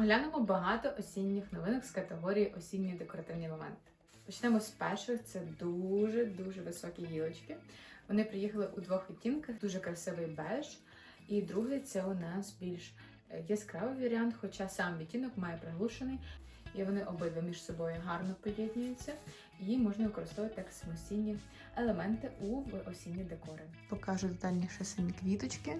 Оглянемо багато осінніх новинок з категорії осінні декоративні елементи. Почнемо з перших. Це дуже дуже високі гілочки. Вони приїхали у двох відтінках, дуже красивий беж. І другий це у нас більш е, яскравий варіант, хоча сам відтінок має приглушений, і вони обидва між собою гарно поєднуються. І можна використовувати як самостійні елементи у осінні декори. Покажу детальніше самі квіточки.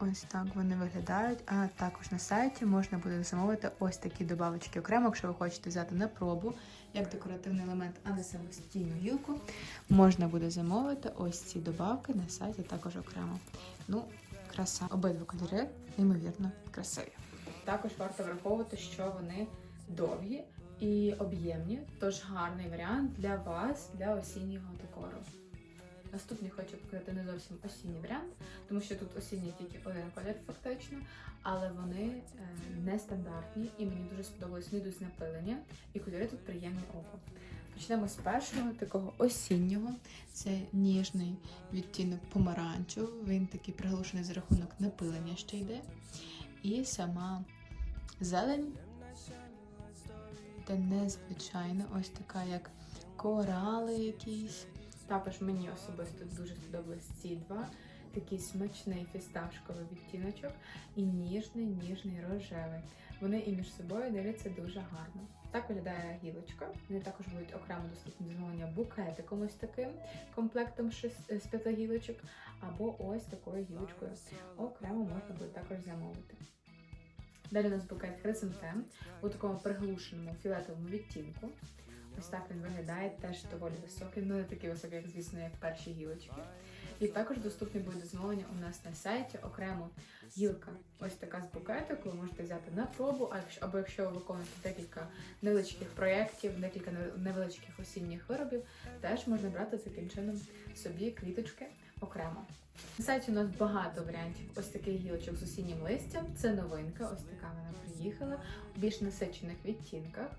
Ось так вони виглядають. А також на сайті можна буде замовити ось такі добавочки окремо, якщо ви хочете взяти на пробу як декоративний елемент, а не самостійну гілку. Можна буде замовити ось ці добавки на сайті також окремо. Ну, краса. Обидва кольори, неймовірно, красиві. Також варто враховувати, що вони довгі і об'ємні, тож гарний варіант для вас для осіннього декору. Наступний хочу показати не зовсім осінній варіант, тому що тут осінній тільки один колір фактично, але вони е, нестандартні і мені дуже сподобалось, йдуть напилення, і кольори тут приємні око. Почнемо з першого такого осіннього. Це ніжний відтінок помаранчу. Він такий приглушений за рахунок напилення ще йде. І сама зелень, та незвичайна, ось така, як корали якісь. Також мені особисто дуже сподобались ці два. Такий смачний фісташковий відтіночок і ніжний, ніжний рожевий. Вони і між собою дивляться дуже гарно. Так виглядає гілочка. Вони також будуть окремо доступні замовлення букетиком ось таким комплектом з п'яти гілочок, або ось такою гілочкою. Окремо можна буде також замовити. Далі у нас букет хризантем у такому приглушеному фіолетовому відтінку. Ось так він виглядає, теж доволі високий, ну не такий високий, як звісно, як перші гілочки. І також доступні буде замовлення у нас на сайті окремо гілка. Ось така з букетику. Ви можете взяти на пробу, або якщо ви виконуєте декілька невеличких проєктів, декілька невеличких осінніх виробів, теж можна брати таким чином собі квіточки окремо. На сайті у нас багато варіантів ось таких гілочок з осіннім листям. Це новинка, ось така вона приїхала у більш насичених відтінках.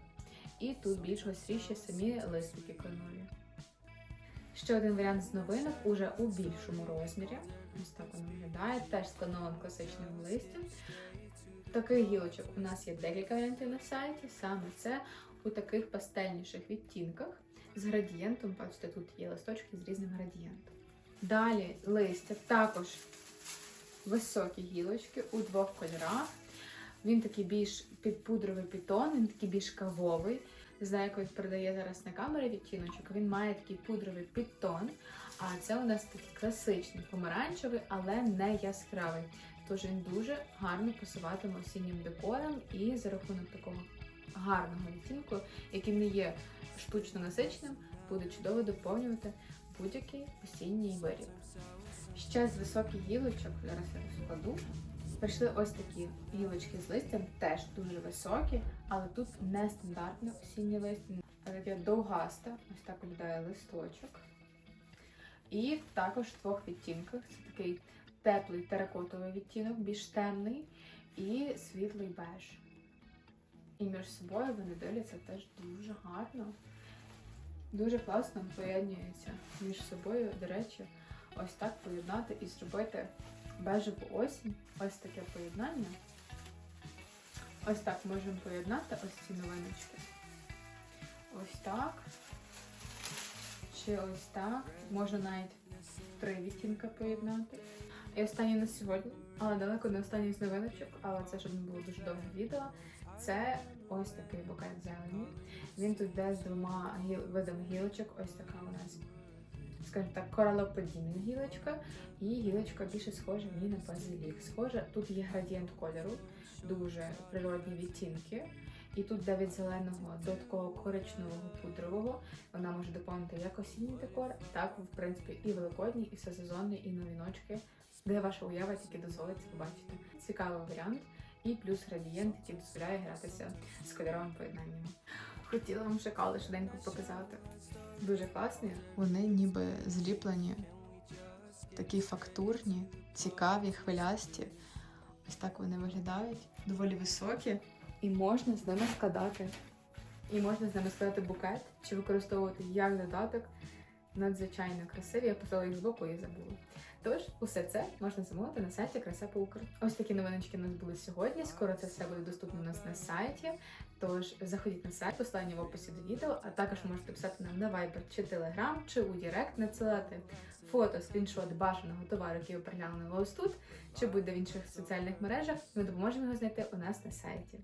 І тут більш гостріші самі листики кленові. Ще один варіант з новинок уже у більшому розмірі. Ось так воно виглядає, теж з кленовим класичним листям. Таких гілочок у нас є декілька варіантів на сайті. Саме це у таких пастельніших відтінках з градієнтом. Бачите, тут є листочки з різним градієнтом. Далі листя також високі гілочки у двох кольорах. Він такий більш підпудровий підтон, він такий більш кавовий. Не знаю, як він передає зараз на камері відтіночок. Він має такий пудровий підтон. А це у нас такий класичний помаранчевий, але не яскравий. Тож він дуже гарно пасуватиме осіннім декором і за рахунок такого гарного відтінку, який не є штучно насиченим, буде чудово доповнювати будь-який осінній виріб. Ще з високих гілочок, зараз я розкладу. Прийшли ось такі гілочки з листям, теж дуже високі, але тут нестандартне осіннє листя, а таке довгасте, ось так виглядає листочок. І також в двох відтінках. Це такий теплий теракотовий відтінок, більш темний, і світлий беж. І між собою вони дивляться теж дуже гарно. Дуже класно поєднуються між собою, до речі, ось так поєднати і зробити бежеву осінь. Ось таке поєднання. Ось так можемо поєднати ось ці новиночки. Ось так. Чи ось так. Можна навіть три відтінка поєднати. І останнє на сьогодні, але далеко не останній з новиночок, але це щоб не було дуже довге відео. Це ось такий букет зелені. Він тут йде з двома видами гілочок. Ось така у нас, скажімо так, коралоподібна гілочка. І гілочка більше схожа мені на базилік. Схоже, тут є градієнт кольору, дуже природні відтінки. І тут від зеленого до такого коричневого пудрового вона може доповнити як осінній декор, так в принципі і великодній, і всесезонний, і новіночки, де ваша уява тільки дозволить це побачити. Цікавий варіант. І плюс градієнт, який дозволяє гратися з кольоровими поєднаннями. Хотіла вам шоколади швиденько показати. Дуже класні. Вони ніби зліплені, такі фактурні, цікаві, хвилясті. Ось так вони виглядають, доволі високі. І можна з ними складати. І можна з ними складати букет чи використовувати як додаток надзвичайно красиві. Я поставила їх збоку і забула. Тож, усе це можна замовити на сайті Краса по. Ось такі новиночки у нас були сьогодні. Скоро це все буде доступно у нас на сайті. Тож заходіть на сайт, посилання в описі до відео, а також можете писати нам на Viber чи Telegram, чи у Директ надсилати фото, скріншот бажаного товару, який ви приглянули ось тут, чи буде в інших соціальних мережах. Ми допоможемо його знайти у нас на сайті.